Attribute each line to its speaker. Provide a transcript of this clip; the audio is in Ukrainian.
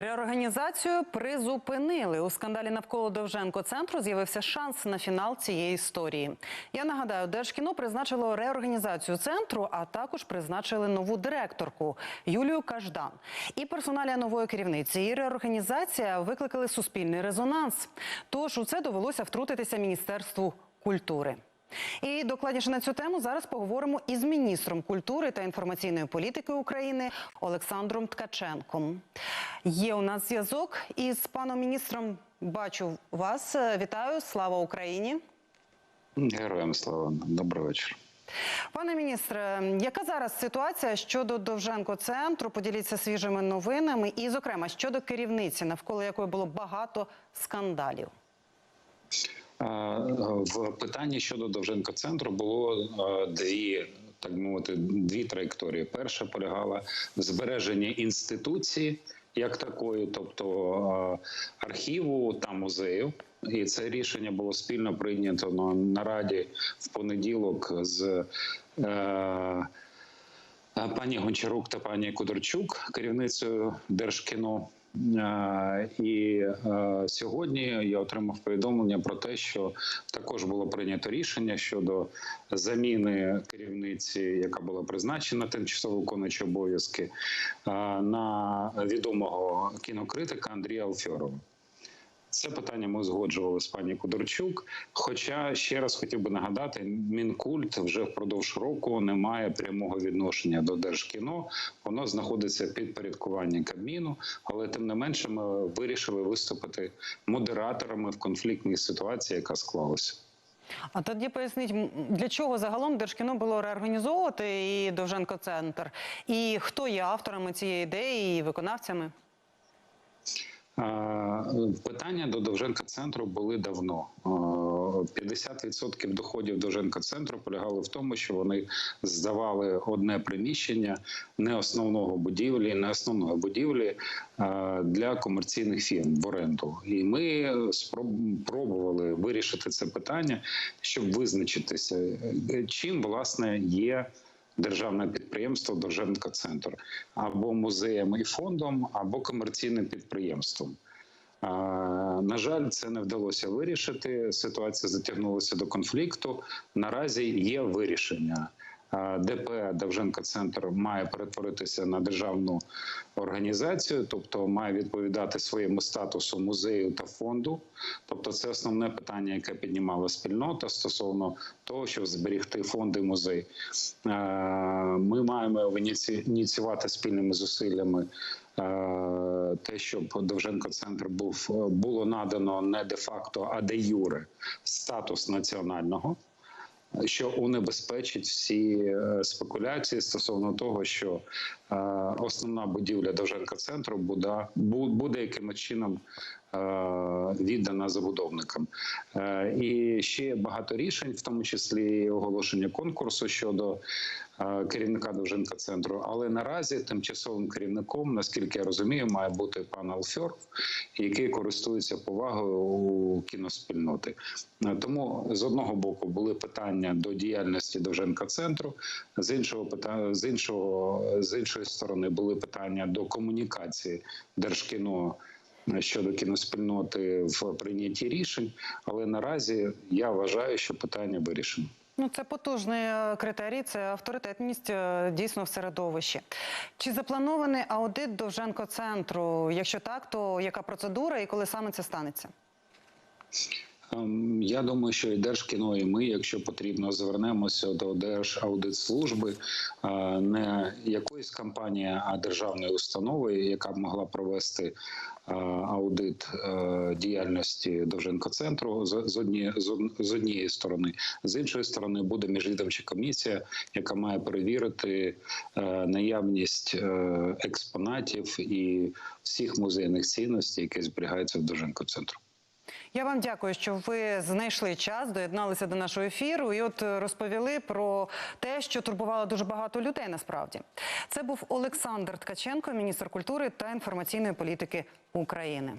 Speaker 1: Реорганізацію призупинили у скандалі навколо Довженко центру. З'явився шанс на фінал цієї історії. Я нагадаю, Держкіно призначило реорганізацію центру, а також призначили нову директорку Юлію Каждан. І персоналія нової керівниці. І реорганізація викликали суспільний резонанс. Тож у це довелося втрутитися міністерству культури. І докладніше на цю тему зараз поговоримо із міністром культури та інформаційної політики України Олександром Ткаченком. Є у нас зв'язок із паном міністром. Бачу вас. Вітаю! Слава Україні!
Speaker 2: Героям слава, добрий вечір.
Speaker 1: Пане міністре, яка зараз ситуація щодо Довженко центру? Поділіться свіжими новинами, і, зокрема, щодо керівниці, навколо якої було багато скандалів.
Speaker 2: В питанні щодо Довженко центру було дві. Так мовити, дві траєкторії. Перша полягала в збереженні інституції як такої, тобто архіву та музею. І це рішення було спільно прийнято на нараді в понеділок з е, пані Гончарук та пані Кудорчук, керівницею Держкіно. І сьогодні я отримав повідомлення про те, що також було прийнято рішення щодо заміни керівниці, яка була призначена тимчасово виконуючи обов'язки на відомого кінокритика Андрія Алфьорова. Це питання ми узгоджували з пані Кудорчук. Хоча ще раз хотів би нагадати, мінкульт вже впродовж року не має прямого відношення до держкіно. Воно знаходиться під порядкуванням Кабміну, але тим не менше ми вирішили виступити модераторами в конфліктній ситуації, яка склалася.
Speaker 1: А тоді поясніть, для чого загалом Держкіно було реорганізовувати і Довженко центр, і хто є авторами цієї ідеї і виконавцями?
Speaker 2: Питання до Довженка центру були давно. 50% доходів Довженка центру полягали в тому, що вони здавали одне приміщення не основного будівлі, не основної будівлі для комерційних фірм в оренду. І ми спробували вирішити це питання, щоб визначитися, чим власне є. Державне підприємство Довженко центр або музеєм і фондом, або комерційним підприємством. На жаль, це не вдалося вирішити. Ситуація затягнулася до конфлікту. Наразі є вирішення. ДП Довженко Центр має перетворитися на державну організацію, тобто має відповідати своєму статусу музею та фонду. Тобто, це основне питання, яке піднімала спільнота стосовно того, щоб зберігти фонди музей. Ми маємо ініціювати спільними зусиллями. Те, щоб Довженко центр був було надано не де факто, а де юре статус національного що унебезпечить всі спекуляції стосовно того, що основна будівля Довженка центру буде, буде якимось чином віддана забудовникам. І ще багато рішень, в тому числі оголошення конкурсу щодо керівника Довженка центру. Але наразі тимчасовим керівником, наскільки я розумію, має бути пан Алфьор, який користується повагою у кіноспільноти. Тому з одного боку були питання до діяльності Довженка центру, з іншого питання з іншого з іншої сторони були питання до комунікації Держкіно. Щодо кіноспільноти в прийнятті рішень, але наразі я вважаю, що питання вирішено.
Speaker 1: Ну, це потужний критерій, це авторитетність дійсно в середовищі. Чи запланований аудит Довженко центру? Якщо так, то яка процедура і коли саме це станеться?
Speaker 2: Я думаю, що і Держкіно, і ми, якщо потрібно, звернемося до Держаудитслужби, не якоїсь компанії, а державної установи, яка б могла провести аудит діяльності Довженко центру з однієї з однієї сторони, з іншої сторони буде міжвідомча комісія, яка має перевірити наявність експонатів і всіх музейних цінностей, які зберігаються в Довженко центру.
Speaker 1: Я вам дякую, що ви знайшли час, доєдналися до нашого ефіру і от розповіли про те, що турбувало дуже багато людей. Насправді це був Олександр Ткаченко, міністр культури та інформаційної політики України.